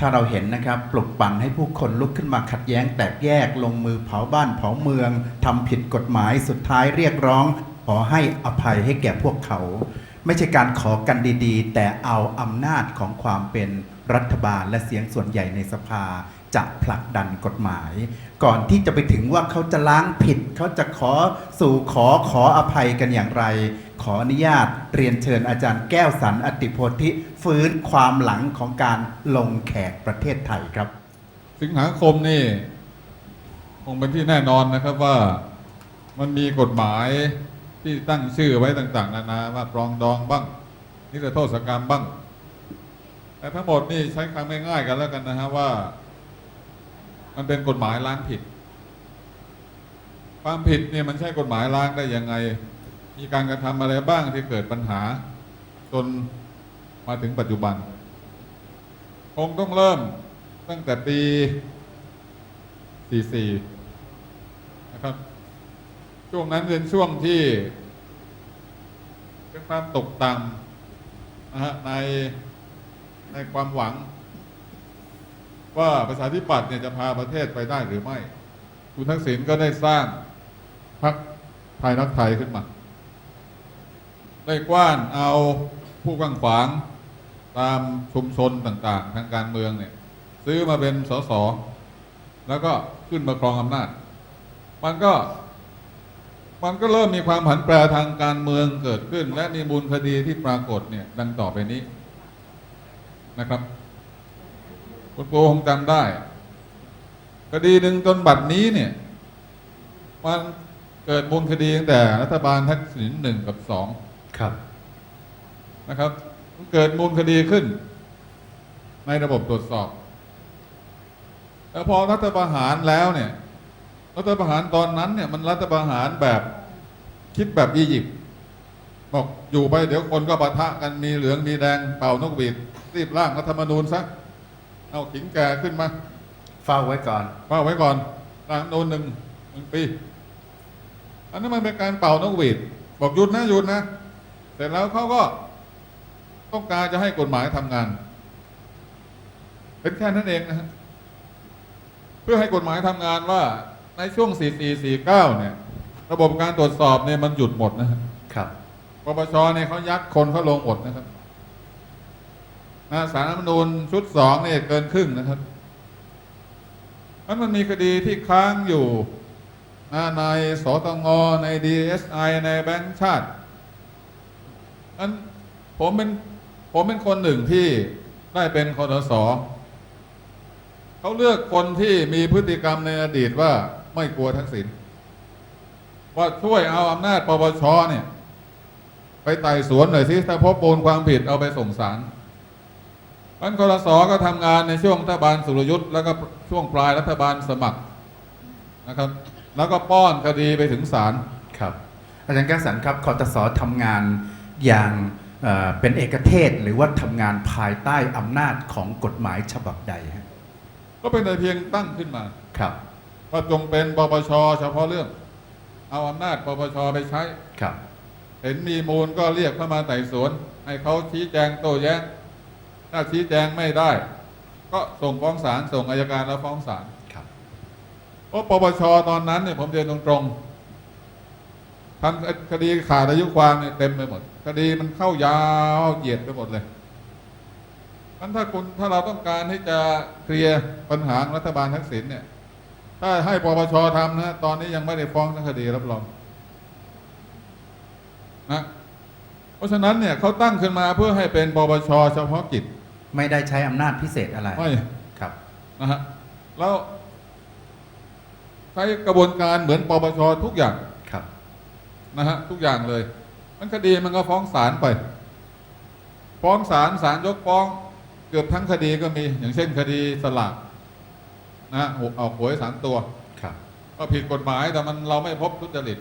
ถ้าเราเห็นนะครับปลุกปั่นให้ผู้คนลุกขึ้นมาขัดแย้งแตกแยกลงมือเผาบ้านเผาเมืองทำผิดกฎหมายสุดท้ายเรียกร้อง ขอให้อภัยให้แก่พวกเขา ไม่ใช่การขอกันดีๆ แต่เอาอำนาจของความเป็นรัฐบาลและเสียงส่วนใหญ่ในสภาจะผลักดันกฎหมาย ก่อนที่จะไปถึงว่าเขาจะล้างผิด เขาจะขอสู่ขอขออภัยกันอย่างไร ขออนุญาตเรียนเชิญอาจารย์แก้วสันอติโพธิฟื้นความหลังของการลงแขกประเทศไทยครับ สิงหาคมนี่ คงเป็นที่แน่นอนนะครับว่ามันมีกฎหมายที่ตั้งชื่อไว้ต่าง ๆ นานาว่าปรองดองบ้าง นิรโทษกรรมบ้าง แต่ทั้งหมดนี่ใช้คำง่ายๆกันแล้วกันนะฮะว่า มันเป็นกฎหมายล้างผิด ความผิดเนี่ยมันใช่กฎหมายล้างได้ยังไง มีการกระทำอะไรบ้างที่เกิดปัญหา จนมาถึงปัจจุบัน คงต้องเริ่มตั้งแต่ปี 44 นะครับ ช่วงนั้นเป็นช่วงที่เป็นความตกต่ำนะฮะในในความหวัง ว่าประชาธิปัตย์เนี่ยจะพาประเทศไปได้หรือไม่ คุณทักษิณก็ได้สร้างพรรคไทยรักไทยขึ้นมา ได้กว้านเอาผู้กว้างขวาง ตามชุมชนต่างๆ ทางการเมืองเนี่ย ซื้อมาเป็นสสแล้วก็ขึ้นมาครองอำนาจ มันก็ มันก็เริ่มมีความผันแปรทางการเมืองเกิดขึ้น และมีมูลคดีที่ปรากฏเนี่ย ดังต่อไปนี้นะครับคุณโกคงจำได้คดีหนึ่งจนบัดนี้เนี่ย มันเกิดมูลคดีตั้งแต่รัฐบาลทักษิณหนึ่งกับสอง ครับนะครับมันเกิดมูลคดีขึ้น ในระบบตรวจสอบแล้วพอรัฐประหารแล้วเนี่ยรัฐประหารตอนนั้นเนี่ยมันรัฐประหารแบบคิดแบบอียิปต์บอกอยู่ไปเดี๋ยวคนก็ปะทะกันมีเหลืองมีแดงเป่านกหวีดรีบร่างรัฐธรรมนูญซะเอาขิงแก่ขึ้นมาเฝ้าไว้ก่อนเป่าไว้ก่อนร่างรัฐธรรมนูญหนึ่งหนึ่งปี อันนั้นมันเป็นการเป่านกหวีด บอกหยุดนะหยุดนะ เสร็จแล้วเขาก็ต้องการจะให้กฎหมายทำงาน เป็นแค่นั้นเองนะฮะเพื่อให้กฎหมายทำงานว่าในช่วง 4449 เนี่ย ระบบการตรวจสอบเนี่ยมันหยุดหมดนะฮะครับปปชเนี่ยเขายัดคนเขาลงหมดนะครับนะสารรัฐธรรมนูญชุดสองเนี่ยเกินครึ่งนะครับนั้นมันมีคดีที่ค้างอยู่นะในสตงใน DSI ในแบงก์ชาติ นั้นผมเป็นผมเป็นคนหนึ่งที่ได้เป็นคอทสเขาเลือกคนที่มีพฤติกรรมในอดีตว่าไม่กลัวทักษิณว่าช่วยเอาอำนาจปปชเนี่ย ไปไต่สวนหน่อยสิถ้าพบมูลความผิดเอาไปส่งสารอันกรสก็ทำงานในช่วงรัฐบาลสุรยุทธ์แล้วก็ช่วงปลายรัฐบาลสมัครนะครับ แล้วก็ป้อนคดีไปถึงศาลครับ อาจารย์แก้วสันครับคอตสทำงาน อย่างเอ่อเป็นเอกเทศหรือว่าทำงานภายใต้อำนาจของกฎหมายฉบับใดฮะก็เป็นแต่เพียงตั้งขึ้นมาครับว่าจงเป็นปปชเฉพาะเรื่อง เอาอำนาจปปชไปใช้ครับ เห็นมีมูลก็เรียกเข้ามาไต่สวน ให้เขาชี้แจงโต้แย้งถ้าชี้แจงไม่ได้ ก็ส่งฟ้องศาลส่งอายการแล้วฟ้องศาลครับเพราะปปชตอนนั้นเนี่ยผมเรียนตรงๆทำคดีขาดอายุความเนี่ยเต็มไปหมด คดีมันเข้ายาวเหยียดไปหมดเลยนั้นถ้าคุณถ้าเราต้องการที่จะเคลียร์ปัญหาของรัฐบาลทักษิณเนี่ย ถ้าให้ปปชทำนะตอนนี้ยังไม่ได้ฟ้องทั้งคดีรับรองนะเพราะฉะนั้นเนี่ยเขาตั้งขึ้นมาเพื่อให้เป็นปปชเฉพาะกิจ ไม่ได้ใช้อำนาจพิเศษอะไรไม่ครับนะฮะแล้วใช้กระบวนการเหมือนปปชทุกอย่างครับนะฮะทุกอย่างเลย มันคดีมันก็ฟ้องศาลไป ฟ้องศาลศาลยกฟ้อง เกือบทั้งคดีก็มีอย่างเช่นคดีสลากนะฮะหกออกหวยสามตัวครับก็ผิดกฎหมายแต่มันเราไม่พบทุจริต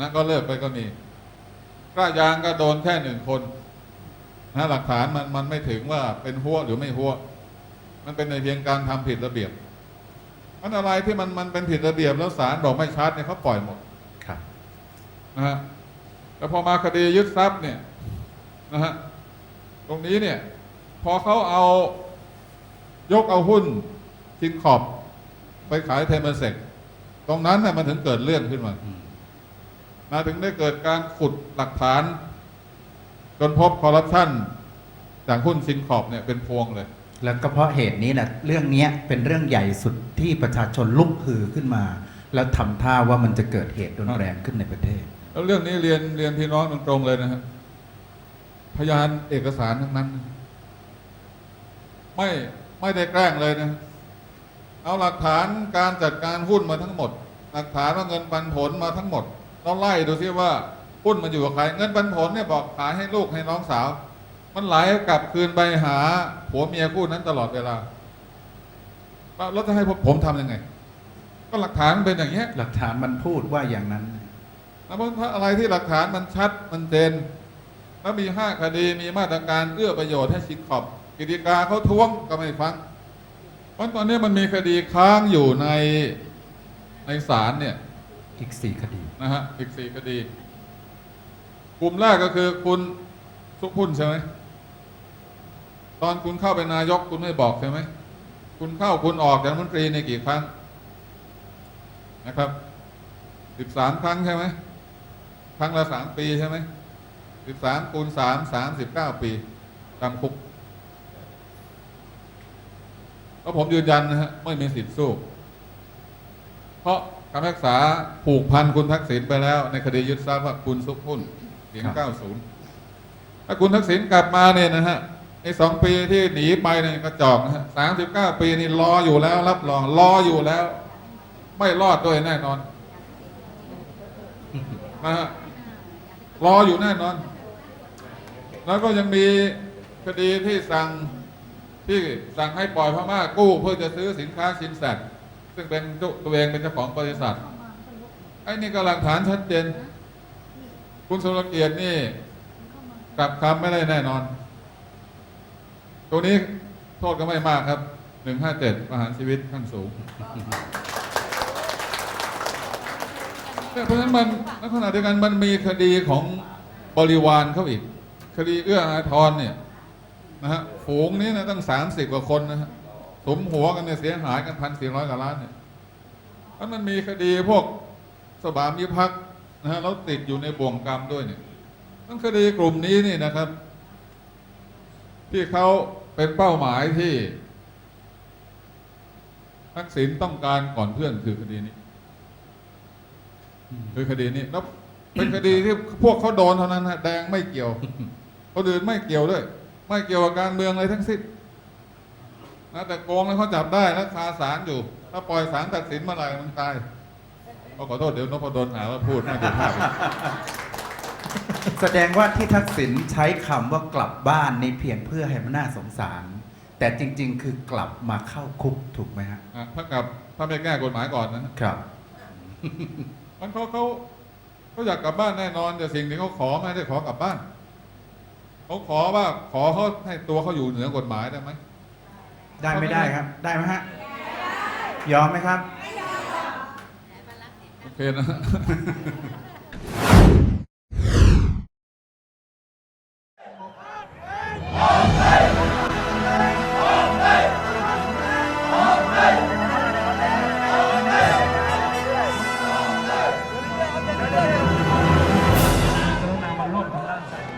นะก็เลิกไปก็มีกล้ายางก็โดนแค่หนึ่งคนนะหลักฐานมันมันไม่ถึงว่าเป็นหัวหรือไม่หัว มันเป็นในเพียงการทำผิดระเบียบมันอะไรที่มันมันเป็นผิดระเบียบแล้วศาลบอกไม่ชัดเนี่ยเขาปล่อยหมดครับนะฮะ แต่พอมาคดียึดทรัพย์เนี่ยนะฮะตรงนี้เนี่ยพอเขาเอายกเอาหุ้นซินขอบไปขายเทมเปอร์เซกตรงนั้นน่ะมันถึงเกิดเรื่องขึ้นมามาถึงได้เกิดการขุดหลักฐาน จนพบคอร์รัปชันจากหุ้นซินขอบเนี่ยเป็นพวงเลย แล้วก็เพราะเหตุนี้นะเรื่องนี้เป็นเรื่องใหญ่สุดที่ประชาชนลุกฮือขึ้นมา แล้วทำท่าว่ามันจะเกิดเหตุรุนแรงขึ้นในประเทศ แล้วเรื่องนี้เรียนเรียนพี่น้องตรงๆเลยนะครับพยานเอกสารทั้งนั้น ไม่ไม่ได้แกล้งเลยนะ เอาหลักฐานการจัดการหุ้นมาทั้งหมด หลักฐานว่าเงินปันผลมาทั้งหมดเราไล่ดูซิว่าหุ้นมันอยู่กับใคร เงินปันผลเนี่ยบอกขายให้ลูกให้น้องสาว มันไหลกลับคืนไปหาผัวเมียคู่นั้นตลอดเวลาแล้วจะให้ผมทำยังไง ก็หลักฐานเป็นอย่างเงี้ย หลักฐานมันพูดว่าอย่างนั้น แล้วถ้าอะไรที่หลักฐานมันชัดมันเจนแล้วมีห้าคดีมีมาตรการเอื้อประโยชน์ให้ชิดขอบ กิติกาเขาท้วงก็ไม่ฟัง เพราะตอนนี้มันมีคดีค้างอยู่ในในศาลเนี่ยอีกสี่คดีนะฮะอีกสี่คดีกลุ่มแรกก็คือคุณสุพุ่นใช่ไหมตอนคุณเข้าเป็นนายกคุณไม่บอกใช่ไหมคุณเข้าคุณออกจากรัฐมนตรีในกี่ครั้งนะครับสิบสามครั้งใช่ไหมค รั้งละสามปีใช่ไหมสิบสามคูณสามสามสิบเก้าปีจำคุกแล้วผมยืนยันนะฮะไม่มีสิทธิ์สู้ เพราะคำพิพากษาผูกพันคุณทักษิณไปแล้ว ในคดียึดทรัพย์ว่าคุณซุกหุ้นเสียงครับ90ถ้าคุณทักษิณกลับมาเนี่ยนะฮะไอ้สองปีที่หนีไปเนี่ยกระจอกนะฮะสามสิบเก้าปีนี่รออยู่แล้ว รับรองรออยู่แล้ว ไม่รอดด้วยแน่นอนนะฮะ รออยู่แน่นอน แล้วก็ยังมีคดีที่สั่งที่สั่งให้ปล่อยพม่ากู้เพื่อจะซื้อสินค้าสินแสดซึ่งเป็นตัวเองเป็นเจ้าของบริษัทไอ้นี่ก็หลักฐานชัดเจน คุณสุรเกียรตินี่กลับคำไม่ได้แน่นอน ตัวนี้โทษก็ไม่มากครับหนึ่งห้าเจ็ดประหารชีวิตขั้นสูง เพราะฉะนั้นมันในขณะเดียวกันมันมีคดีของบริวารเขาอีก คดีเอื้ออาทรเนี่ยนะฮะฝูงนี้นะตั้งสามสิบกว่าคนนะฮะสมหัวกันเนี่ยเสียหายกันพันสี่ร้อยกว่าล้านเนี่ยแล้วมันมีคดีพวกสบามิภักนะฮะแล้วติดอยู่ในบ่วงกรรมด้วยเนี่ยทั้งคดีกลุ่มนี้นี่นะครับ ที่เขาเป็นเป้าหมายที่ทักษิณต้องการก่อนเพื่อนคือคดีนี้ คือคดีนี้แล้วเป็นคดีที่พวกเขาโดนเท่านั้นฮะแดงไม่เกี่ยวคนอื่นไม่เกี่ยวด้วย ไม่เกี่ยวกับการเมืองอะไรทั้งสิ้นนะแต่โกงแล้วเขาจับได้แล้วคาศาลอยู่ ถ้าปล่อยศาลตัดสินเมื่อไหร่มันตายเอาขอโทษเดี๋ยวนพดลหาว่าพูดไม่ถูกภาพอีกแสดงว่าที่ทักษิณใช้คำว่ากลับบ้านในเพียงเพื่อให้มันน่าสงสาร แต่จริง ๆ คือกลับมาเข้าคุกถูกไหมฮะอะถ้ากับถ้าไม่แก้กฎหมายก่อนนะครับ มันเขาเขาเขาอยากกลับบ้านแน่นอน แต่สิ่งที่เขาขอไม่ได้ขอกลับบ้านเขาขอว่าขอเขาให้ตัวเขาอยู่เหนือกฎหมายได้ไหมได้ไม่ได้ครับ ได้ไหมฮะยอมไหมครับ โอเคนะ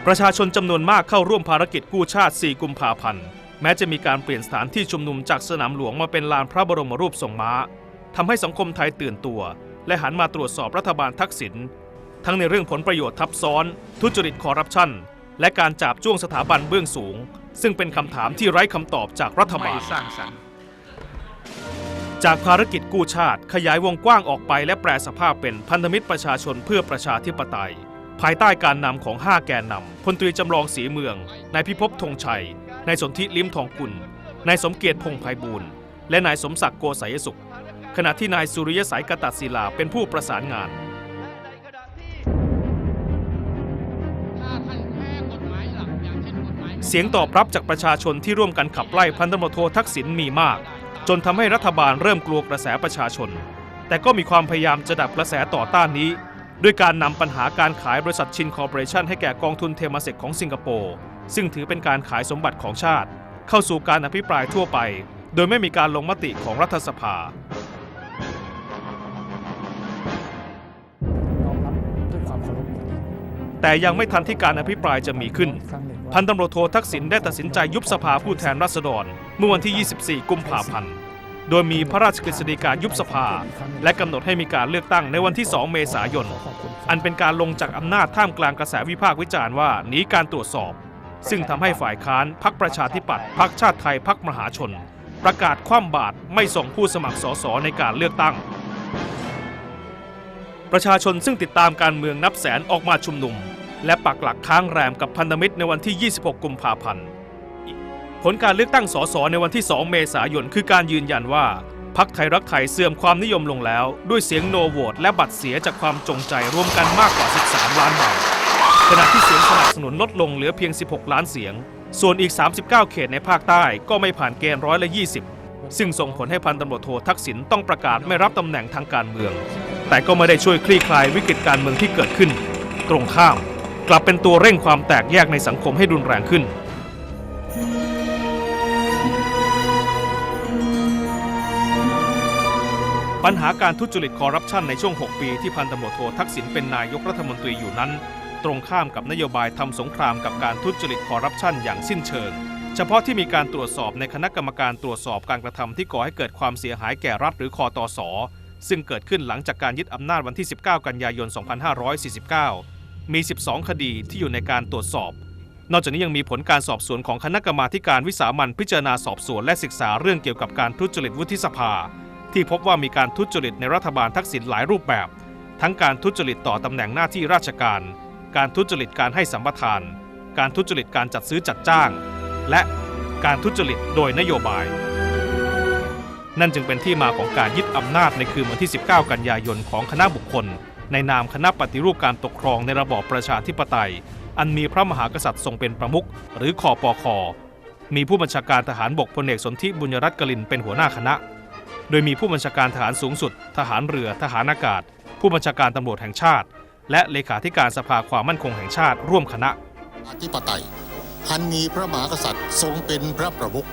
ประชาชนจำนวนมากเข้าร่วมภารกิจกู้ชาติ 4 กุมภาพันธ์ แม้จะมีการเปลี่ยนสถานที่ชุมนุมจากสนามหลวงมาเป็นลานพระบรมรูปทรงม้าทำให้สังคมไทยตื่นตัว และหันมาตรวจสอบรัฐบาลทักษิณทั้งในเรื่องผลประโยชน์ทับซ้อน ทุจริตคอร์รัปชันและการจับจ้วงสถาบันเบื้องสูง ซึ่งเป็นคำถามที่ไร้คำตอบจากรัฐบาลจากภารกิจกู้ชาติขยายวงกว้างออกไปและแปลสภาพเป็นพันธมิตรประชาชนเพื่อประชาธิปไตย ภายใต้การนำของ 5 แกนนำพลตรีจำลองศรีเมืองนายพิภพธงชัยนายสนธิลิ้มทองกุลนายสมเกียรติพงไพบูลย์และนายสมศักดิ์โกสัยสุข ขณะที่นายสุริยสายกตัดศิลาเป็นผู้ประสานงานเสียงตอบรับจากประชาชนที่ร่วมกันขับไล่พันตำรวจโททักษิณมีมาก จนทำให้รัฐบาลเริ่มกลัวกระแสประชาชน แต่ก็มีความพยายามจะดับกระแสต่อต้านนี้ ด้วยการนำปัญหาการขายบริษัทชินคอร์ปอเรชันให้แก่กองทุนเทมาเซกของสิงคโปร์ซึ่งถือเป็นการขายสมบัติของชาติ เข้าสู่การอภิปรายทั่วไป โดยไม่มีการลงมติของรัฐสภาแต่ยังไม่ทันที่การอภิปรายจะมีขึ้น พันตำรวจโททักษิณได้ตัดสินใจยุบสภาผู้แทนราษฎร เมื่อวันที่ 24 กุมภาพันธ์ โดยมีพระราชกฤษฎีกายุบสภา และกำหนดให้มีการเลือกตั้งในวันที่ 2 เมษายนขอบคุณครับอันเป็นการลงจากอำนาจท่ามกลางกระแสวิพากษ์วิจารณ์ว่าหนีการตรวจสอบ ซึ่งทำให้ฝ่ายค้านพักประชาธิปัตย์พักชาติไทยพักมหาชน ประกาศคว่ำบาตรไม่ส่งผู้สมัครสสในการเลือกตั้ง ประชาชนซึ่งติดตามการเมืองนับแสนออกมาชุมนุม และปักหลักค้างแรมกับพันธมิตรในวันที่ 26 กุมภาพันธ์ ผลการเลือกตั้งสสในวันที่ 2 เมษายนคือการยืนยันว่าพักไทยรักไทยเสื่อมความนิยมลงแล้ว ด้วยเสียงโนโหวตและบัตรเสียจากความจงใจรวมกันมากกว่า 13 ล้านใบขณะที่เสียงสนับสนุนลดลงเหลือเพียง 16 ล้านเสียง ส่วนอีก 39 เขตในภาคใต้ก็ไม่ผ่านเกณฑ์ร้อยละ 20 ซึ่งส่งผลให้พันตำรวจโททักษิณต้องประกาศไม่รับตำแหน่งทางการเมือง แต่ก็ไม่ได้ช่วยคลี่คลายวิกฤตการเมืองที่เกิดขึ้น ตรงข้าม กลับเป็นตัวเร่งความแตกแยกในสังคมให้รุนแรงขึ้น ปัญหาการทุจริตคอร์รัปชันในช่วง 6 ปีที่พันตำรวจโททักษิณเป็นนายกรัฐมนตรีอยู่นั้น ตรงข้ามกับนโยบายทำสงครามกับการทุจริตคอร์รัปชันอย่างสิ้นเชิง เฉพาะที่มีการตรวจสอบในคณะกรรมการตรวจสอบการกระทำที่ก่อให้เกิดความเสียหายแก่รัฐหรือคอตสซึ่งเกิดขึ้นหลังจากการยึดอำนาจวันที่ 19 กันยายน 2549 มี 12 คดีที่อยู่ในการตรวจสอบ นอกจากนี้ยังมีผลการสอบสวนของคณะกรรมาการวิสามันพิจารณาสอบสวนและศึกษาเรื่องเกี่ยวกับการทุจริตวุฒิสภา ที่พบว่ามีการทุจริตในรัฐบาลทักษิณหลายรูปแบบ ทั้งการทุจริตต่อตำแหน่งหน้าที่ราชการ การทุจริตการให้สัมปทาน การทุจริตการจัดซื้อจัดจ้าง และการทุจริตโดยนโยบาย นั่นจึงเป็นที่มาของการยึดอำนาจในคืนวันที่ 19 กันยายนของคณะบุคคล ในนามคณะปฏิรูปการปกครองในระบอบประชาธิปไตย อันมีพระมหากษัตริย์ทรงเป็นประมุขหรือคอปอคอมีผู้บัญชาการทหารบกพลเอกสนธิบุญรัตน์กลินเป็นหัวหน้าคณะ โดยมีผู้บัญชาการทหารสูงสุด ทหารเรือ ทหารอากาศ ผู้บัญชาการตำรวจแห่งชาติ และเลขาธิการสภาความมั่นคงแห่งชาติร่วมคณะอธิปไตยอันมีพระมหากษัตริย์ทรงเป็นพระประมุข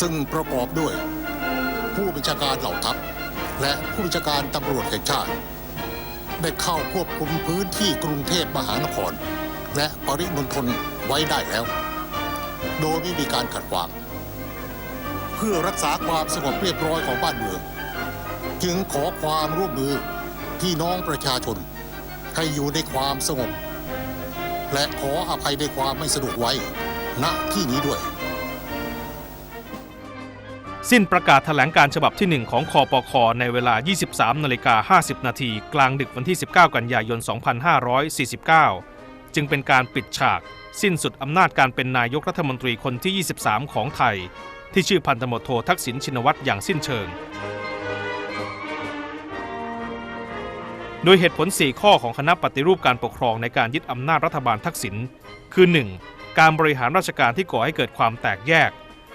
ซึ่งประกอบด้วย ผู้บัญชาการเหล่าทัพ และผู้บัญชาการตำรวจแห่งชาติ ได้เข้าควบคุมพื้นที่กรุงเทพมหานคร และปริมณฑลไว้ได้แล้ว โดยไม่มีการขัดขวาง เพื่อรักษาความสงบเรียบร้อยของบ้านเมือง จึงขอความร่วมมือพี่น้องประชาชน ให้อยู่ในความสงบ และขออภัยในความไม่สะดวกไว้ณที่นี้ด้วย สิ้นประกาศแถลงการฉบับที่ 1 ของคอปคในเวลา 23นาฬิกา50 นาทีกลางดึกวันที่ 19 กันยายน 2549 จึงเป็นการปิดฉาก สิ้นสุดอำนาจการเป็นนายกรัฐมนตรีคนที่ 23 ของไทย ที่ชื่อพันตำรวจโททักษิณชินวัตรอย่างสิ้นเชิง โดยเหตุผล 4 ข้อของคณะปฏิรูปการปกครองในการยึดอำนาจรัฐบาลทักษิณคือ 1. การบริหารราชการที่ก่อให้เกิดความแตกแยก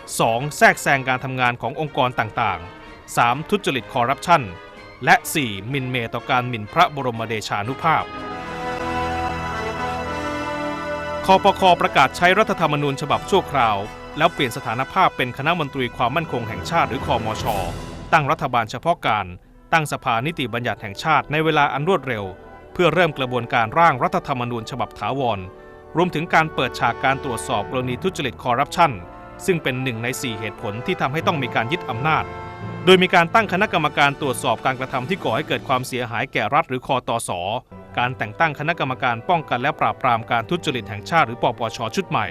2. แทรกแซงการทำงานขององค์กรต่างๆ 3. ทุจริตคอร์รัปชันและ 4. มินเมต่อการหมิ่นพระบรมเดชานุภาพคอปคอประกาศใช้รัฐธรรมนูญฉบับชั่วคราว แล้วเปลี่ยนสถานภาพเป็นคณะมนตรีความมั่นคงแห่งชาติหรือคอมช ตั้งรัฐบาลเฉพาะการ ตั้งสภานิติบัญญัติแห่งชาติในเวลาอันรวดเร็ว เพื่อเริ่มกระบวนการร่างรัฐธรรมนูญฉบับถาวร รวมถึงการเปิดฉากการตรวจสอบกรณีทุจริตคอร์รัปชันซึ่งเป็นหนึ่งใน 4 เหตุผลที่ทำให้ต้องมีการยึดอำนาจ โดยมีการตั้งคณะกรรมการตรวจสอบการกระทำที่ก่อให้เกิดความเสียหายแก่รัฐหรือคอตอสการแต่งตั้งคณะกรรมการป้องกันและปราบปรามการทุจริตแห่งชาติหรือปปชชุดใหม่